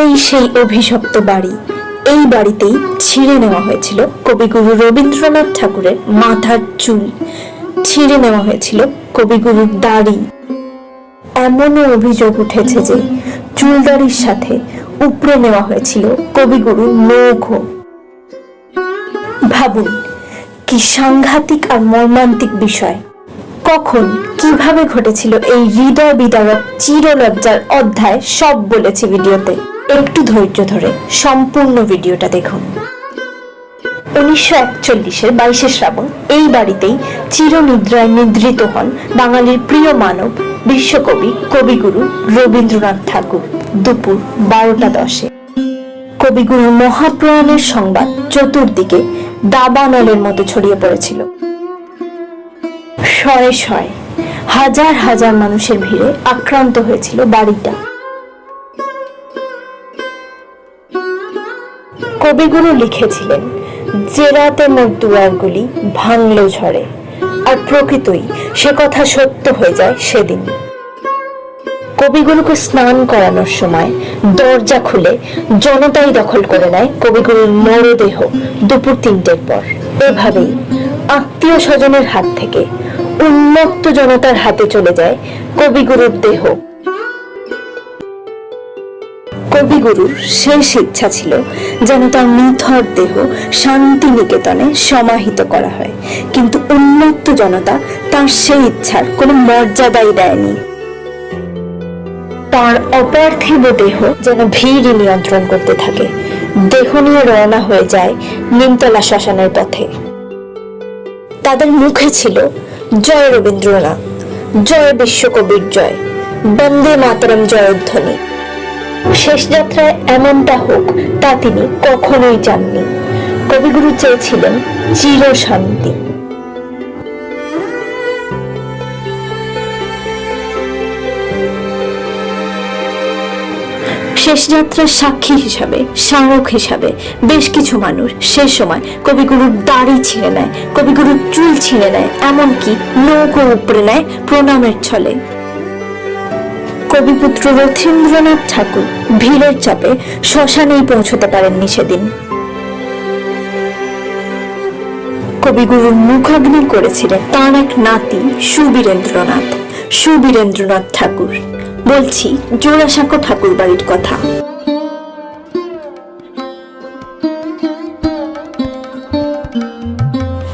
এই সেই অভিশপ্ত বাড়ি। এই বাড়িতেই ছিঁড়ে নেওয়া হয়েছিল কবিগুরু রবীন্দ্রনাথ ঠাকুরের মাথার চুল। ছিঁড়ে নেওয়া হয়েছিল কবিগুরুর দাড়ি। এমনও অভিযোগ উঠেছে যে চুলদারির সাথে উপড়ে নেওয়া হয়েছিল কবিগুরুর নৌঘ ভাবুন, কি সাংঘাতিক আর মর্মান্তিক বিষয়। কখন, কীভাবে ঘটেছিল এই হৃদয় বিদারক চিরলজ্জার অধ্যায় সব বলেছি ভিডিওতে। একটু ধৈর্য ধরে সম্পূর্ণ ভিডিওটা দেখুন। উনিশশো একচল্লিশের বাইশে শ্রাবণ, এই বাড়িতেই চিরনিদ্রায় নিদ্রিত হন বাঙালির প্রিয় মানব, বিশ্বকবি, কবিগুরু রবীন্দ্রনাথ ঠাকুর দুপুর বারোটা দশে। কবিগুরুর মহাপ্রয়াণের সংবাদ চতুর্দিকে দাবানলের মতো ছড়িয়ে পড়েছিল। শয়ে শয়ে হাজার হাজার মানুষের ভিড়ে আক্রান্ত হয়েছিল বাড়িটা। কবিগুরু লিখেছিলেন যে রাতে মোর দুয়ারগুলি ভাঙল ঝড়ে, আর প্রকৃতই সে কথা সত্য হয়ে যায় সেদিন। কবিগুরুকে স্নান করানোর সময় দরজা খুলে জনতাই দখল করে নেয় কবিগুরুর মরদেহ দুপুর তিনটের পর। এভাবেই আত্মীয় স্বজনের হাত থেকে উন্মত্ত জনতার হাতে চলে যায় কবিগুরুর দেহ। কবিগুরুর শেষ ইচ্ছা ছিল যেন তার নিথর দেহ শান্তি নিকেতনে সমাহিত করা হয়, কিন্তু উন্মত্ত জনতা তার সেই ইচ্ছার কোনো মর্যাদাই দেয়নি। তার অপার্থিব দেহ যেন ভিড় নিয়ন্ত্রণ করতে থাকে। দেহ নিয়ে রওনা হয়ে যায় নিমতলা শ্মশানের পথে। তাদের মুখে ছিল জয় রবীন্দ্রনাথ, জয় বিশ্বকবির জয়, বন্দে মাতরম জয়ধ্বনি। শেষ যাত্রায় এমনটা হোক তা তিনি কখনোই চাননি। কবিগুরু চেয়েছিলেন চির শান্তি শেষ যাত্রার সাক্ষী হিসাবে, স্মারক হিসাবে বেশ কিছু মানুষ সে সময় কবিগুরুর দাড়ি ছিঁড়ে নেয়, কবিগুরুর চুল ছিঁড়ে নেয়, এমনকি নৌকো উপড়ে নেয় প্রণামের ছলে। কবিপুত্র রথীন্দ্রনাথ ঠাকুর ভিড়ের চাপে শ্মশানেই পৌঁছতে পারেননি সেদিন। কবিগুরুর মুখাগ্নি করেছিলেন তার এক নাতি সুবীরেন্দ্রনাথ সুবীরেন্দ্রনাথ ঠাকুর। বলছি, জোড়াসাঁকো ঠাকুর বাড়ির কথা।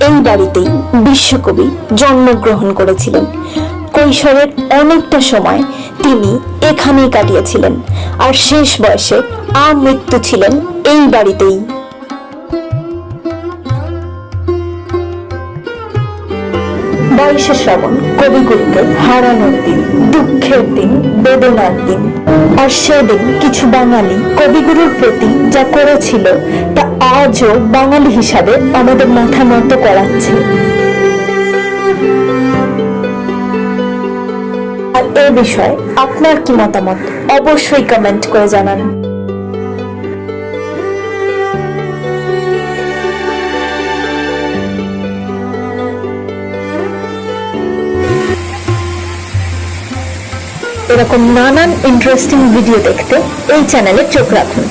এই বাড়িতেই বিশ্বকবি জন্মগ্রহণ করেছিলেন। কৈশোরের অনেকটা সময় তিনি এখানেই কাটিয়েছিলেন। আর শেষ বয়সে আমৃত্যু ছিলেন এই বাড়িতেই। বাইশে শ্রাবণ কবিগুরুকে হারানোর দিন, দুঃখের দিন, বেদনার দিন, আর সেদিন কিছু বাঙালি কবিগুরুর প্রতি যা করেছিল, তা আজও বাঙালি হিসাবে আমাদের মাথা নত করাচ্ছে। আর এ বিষয়ে আপনার কি মতামত? অবশ্যই কমেন্ট করে জানান। এরকম নানান ইন্টারেস্টিং ভিডিও দেখতে এই চ্যানেলে চোখ রাখুন।